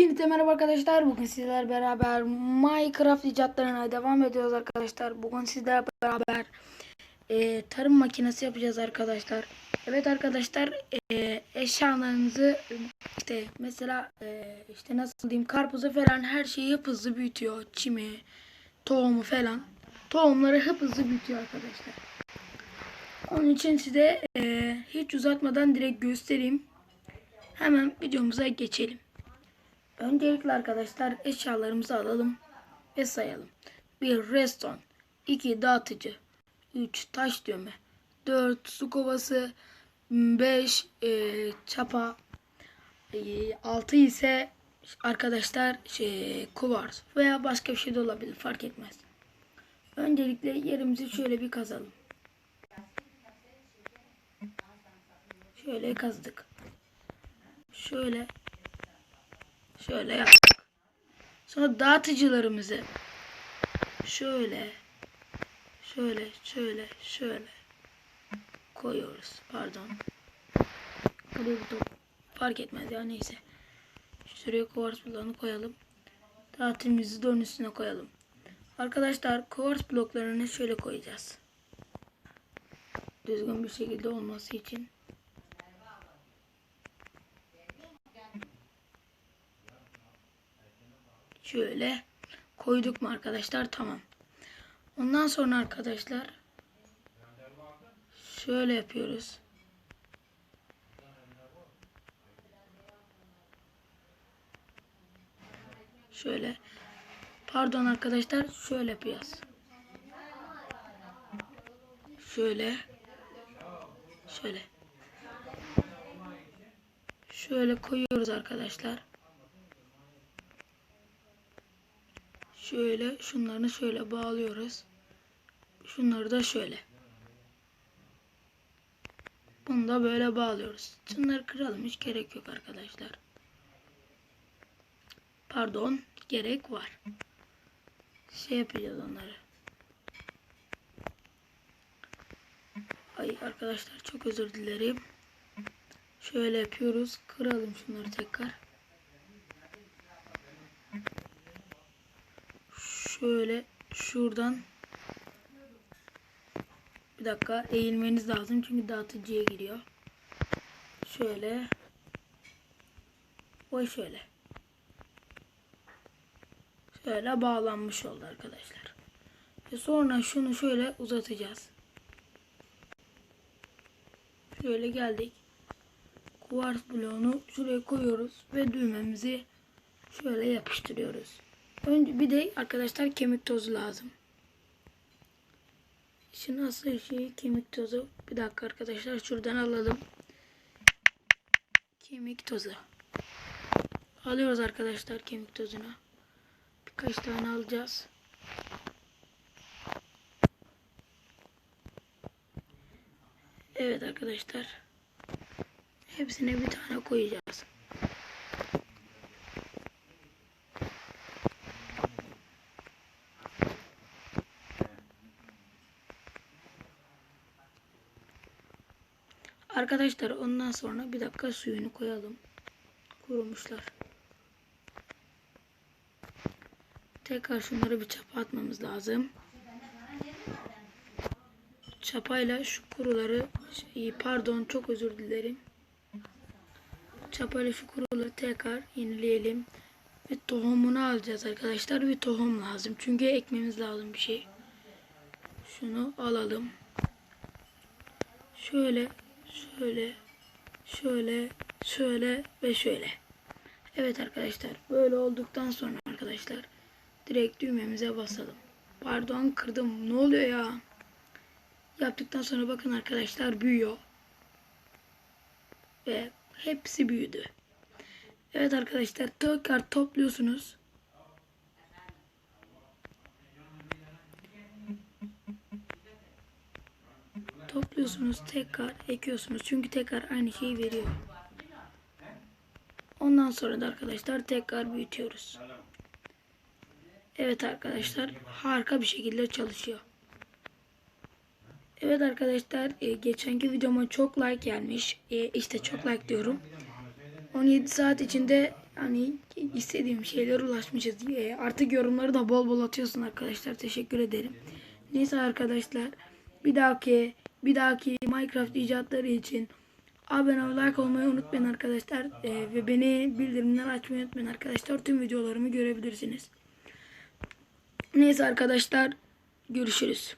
Hepinize merhaba arkadaşlar. Bugün sizler beraber Minecraft icatlarına devam ediyoruz arkadaşlar. Bugün sizler beraber e, tarım makinesi yapacağız arkadaşlar. Evet arkadaşlar e, eşyalarınızı işte mesela e, işte nasıl diyeyim karpuzu falan her şeyi hep hızlı büyütüyor. Çimi, tohumu falan. Tohumları hep hızlı büyütüyor arkadaşlar. Onun için size e, hiç uzatmadan direkt göstereyim. Hemen videomuza geçelim. Öncelikle arkadaşlar eşyalarımızı alalım ve sayalım. 1 reston, 2 dağıtıcı, 3 taş düğme, 4 su kovası, 5 e, çapa, 6 ise arkadaşlar şey kuvars veya başka bir şey de olabilir fark etmez. Öncelikle yerimizi şöyle bir kazalım. Şöyle kazdık. Şöyle Şöyle yaptık. Sonra dağıtıcılarımızı şöyle şöyle şöyle şöyle koyuyoruz. Pardon. Buraya bir top fark etmez ya neyse. Şuraya kuvars bloğunu koyalım. Dağıtımımızı da onun üstüne koyalım. Arkadaşlar kuvars bloklarını şöyle koyacağız. Düzgün bir şekilde olması için. Şöyle koyduk mu arkadaşlar? Tamam. Ondan sonra arkadaşlar şöyle yapıyoruz. Şöyle. Pardon arkadaşlar. Şöyle yapacağız. Şöyle. Şöyle. Şöyle koyuyoruz arkadaşlar. Şöyle şunlarını şöyle bağlıyoruz. Şunları da şöyle. Bunu da böyle bağlıyoruz. Şunları kıralım. Hiç gerek yok arkadaşlar. Pardon. Gerek var. Şey yapacağız onları. Ay arkadaşlar çok özür dilerim. Şöyle yapıyoruz. Kıralım şunları tekrar. Şöyle şuradan bir dakika eğilmeniz lazım çünkü dağıtıcıya giriyor. Şöyle o şöyle. Şöyle bağlanmış oldu arkadaşlar. Ve sonra şunu şöyle uzatacağız. Şöyle geldik. Kuvars bloğunu şuraya koyuyoruz ve düğmemizi şöyle yapıştırıyoruz. Önce bir de arkadaşlar kemik tozu lazım. Şimdi asıl şey kemik tozu. Bir dakika arkadaşlar şuradan alalım. Kemik tozu. Alıyoruz arkadaşlar kemik tozunu. Birkaç tane alacağız. Evet arkadaşlar. Hepsine bir tane koyacağız. Arkadaşlar ondan sonra bir dakika suyunu koyalım. Kurumuşlar. Tekrar şunları bir çapa atmamız lazım. Çapayla şu kuruları şey, pardon çok özür dilerim. Çapayla şu kuruları tekrar yenileyelim. Ve tohumunu alacağız arkadaşlar. Bir tohum lazım. Çünkü ekmemiz lazım bir şey. Şunu alalım. Şöyle şöyle, şöyle, şöyle ve şöyle. Evet arkadaşlar böyle olduktan sonra arkadaşlar direkt düğmemize basalım. Pardon kırdım ne oluyor ya? Yaptıktan sonra bakın arkadaşlar büyüyor. Ve hepsi büyüdü. Evet arkadaşlar tekrar topluyorsunuz. Topluyorsunuz tekrar ekiyorsunuz çünkü tekrar aynı şeyi veriyor. Ondan sonra da arkadaşlar tekrar büyütüyoruz. Evet arkadaşlar harika bir şekilde çalışıyor. Evet arkadaşlar e, geçenki videoma çok like gelmiş. E, işte çok like diyorum. 17 saat içinde Yani istediğim şeylere ulaşmışız. Ee, Artık yorumları da bol bol atıyorsun arkadaşlar. Teşekkür ederim. Neyse arkadaşlar. Bir dahaki bir dahaki Minecraft icatları için abone ol, like olmayı unutmayın arkadaşlar. Ee, ve beni bildirimler açmayı unutmayın arkadaşlar. Tüm videolarımı görebilirsiniz. Neyse arkadaşlar. Görüşürüz.